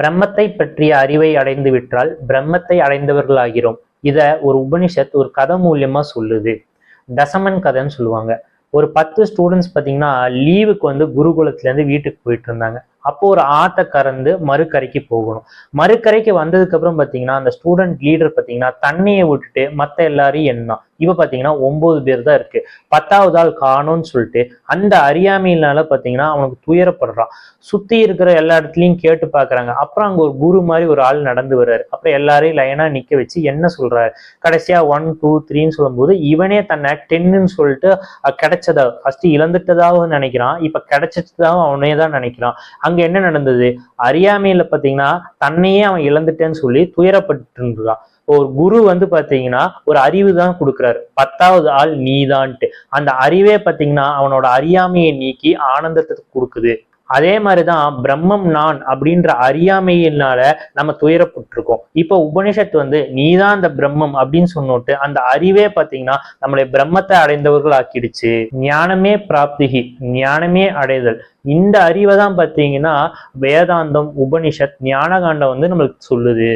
பிரம்மத்தை பற்றிய அறிவை அடைந்து விட்டால் பிரம்மத்தை அடைந்தவர்களாகிறோம். இத ஒரு உபனிஷத் ஒரு கதை மூலியமா சொல்லுது. தசமன் கதைன்னு சொல்லுவாங்க. ஒரு பத்து ஸ்டூடெண்ட்ஸ் பார்த்தீங்கன்னா லீவுக்கு வந்து குருகுலத்துலேருந்து வீட்டுக்கு போயிட்டு இருந்தாங்க. அப்போ ஒரு ஆத்த கறந்து மறுக்கரைக்கு போகணும். மறுக்கரைக்கு வந்ததுக்கு அப்புறம் பார்த்தீங்கன்னா அந்த ஸ்டூடெண்ட் லீடர் பார்த்தீங்கன்னா தண்ணியை விட்டுட்டு மற்ற எல்லாரையும் என்ன இவ பார்த்தீங்கன்னா ஒன்பது பேர் தான் இருக்கு. பத்தாவது ஆள் காணும்னு சொல்லிட்டு அந்த அறியாமையினால பார்த்தீங்கன்னா அவனுக்கு துயரப்படுறான் சுத்தி இருக்கிற எல்லா இடத்துலையும் கேட்டு பார்க்கறாங்க அப்புறம் அங்க ஒரு குரு மாதிரி ஒரு ஆள் நடந்து வர்றாரு. அப்புறம் எல்லாரையும் லைனா நிக்க வச்சு என்ன சொல்றாரு? கடைசியா ஒன் டூ த்ரீன்னு சொல்லும்போது இவனே தன்னை டென்னுன்னு சொல்லிட்டு கிடைச்சதா? ஃபர்ஸ்ட் இழந்துட்டதாகவும் நினைக்கிறான். இப்ப கிடைச்சதாக அவனே தான் நினைக்கிறான். அங்க என்ன நடந்தது? அறியாமையில பாத்தீங்கன்னா தன்னையே அவன் இழந்துட்டேன்னு சொல்லி துயரப்பட்டு இருந்தான் ஒரு குரு வந்து பாத்தீங்கன்னா ஒரு அறிவு தான் கொடுக்குறாரு. பத்தாவது ஆள் நீதான்ட்டு. அந்த அறிவே பாத்தீங்கன்னா அவனோட அறியாமையை நீக்கி ஆனந்தத்தை கொடுக்குது. அதே மாதிரிதான் பிரம்மம் நான் அப்படின்ற அறியாமையினால நம்ம துயரப்பட்டிருக்கோம். இப்போ உபனிஷத் வந்து நீதான் அந்த பிரம்மம் அப்படின்னு சொன்னோட்டு அந்த அறிவே பார்த்தீங்கன்னா நம்மளை பிரம்மத்தை அடைந்தவர்கள் ஆக்கிடுச்சு ஞானமே பிராப்திகி ஞானமே அடைதல். இந்த அறிவை தான் பார்த்தீங்கன்னா வேதாந்தம் உபனிஷத் ஞானகாண்டம் வந்து நம்மளுக்கு சொல்லுது.